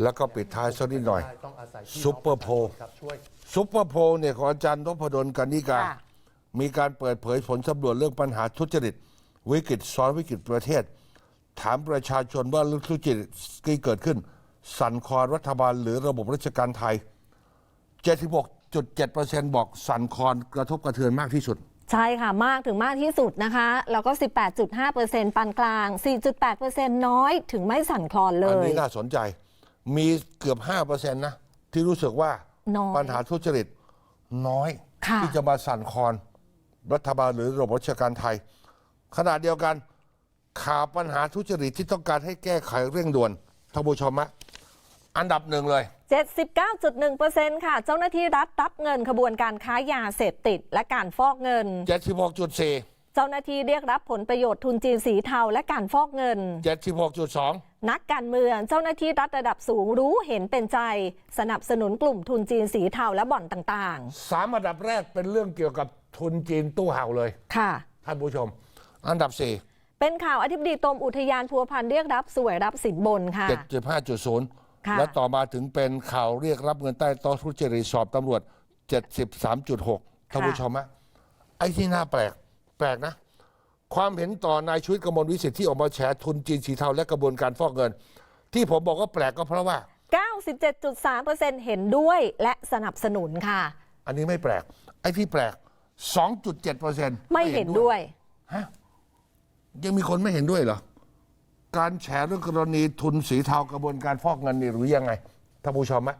แล้วก็ปิดท้ายสักนิดหน่อยต้องอาศัยพี่ซุปเปอร์โพลน้งประชาชนครับช่วยซุปเปอร์โพลเนี่ยของอาจารย์นพดลกันนิกา ค่ะ มีการเปิดเผยผลสำรวจเรื่องปัญหาทุจริต วิกฤตซ้อนวิกฤตประเทศ ถามประชาชนว่าเรื่องทุจริตที่เกิดขึ้น สั่นคลอนรัฐบาลหรือระบบราชการไทย 76.7%บอกสั่นคลอนกระทบกระเทือนมากที่สุด ใช่ค่ะ มากถึงมากที่สุดนะคะ แล้วก็ 18.5%ปานกลาง 4.8%น้อยถึงไม่สั่นคลอนเลอันย นี้น่าสนใจ มีเกือบ 5%นะ ที่รู้สึกว่าน้อยปัญหาทุจริตน้อย ค่ะ ที่จะมาสั่นคลอนรัฐบาลหรือระบบราชการไทย ขณะเดียวกันข่าวปัญหาทุจริตที่ต้องการให้แก้ไขเร่งด่วนท่านผู้ชมฮะอันดับหนึ่งเลย 79.1%ค่ะ เจ้าหน้าที่รัฐรับเงินขบวนการค้ายาเสพติด และการฟอกเงิน 76.4 เจ้าหน้าที่เรียกรับผลประโยชน์ทุนจีนสีเทาและการฟอกเงิน 76.2 นักการเมืองเจ้าหน้าที่รัฐระดับสูงรู้เห็นเป็นใจ สนับสนุนกลุ่มทุนจีนสีเทาและบ่อนต่างสามอันดับแรกเป็นเรื่องเกี่ยวกับทุนจีนตู้เห่าเลย ๆ ค่ะ ท่านผู้ชม อันดับ 4 เป็นข่าวอธิบดีกรมอุทยานพัวพันเรียกรับสวยรับสินบนค่ะ75.0ค่ะและต่อมาถึงเป็นข่าวเรียกรับเงินใต้โต๊ะทุจริตสอบตำรวจ 73.6ท่านผู้ชมฮะไอ้ที่น่าแปลก แปลกนะ ความเห็นต่อนายชีวิตกมลวิสิทธิ์ที่ออกมาแฉทุนจีนสีเทาและกระบวนการฟอกเงิน ที่ผมบอกว่าแปลกก็เพราะว่า 97.3%เห็นด้วยและสนับสนุนค่ะ อันนี้ไม่แปลก ไอ้ที่แปลก 2.7%ไม่เห็นด้วยฮะยังมีคนไม่เห็นด้วยเหรอ การแฉเรื่องกรณีทุนสีเทากระบวนการฟอกเงินนี่หรือยังไงท่านผู้ชมไหม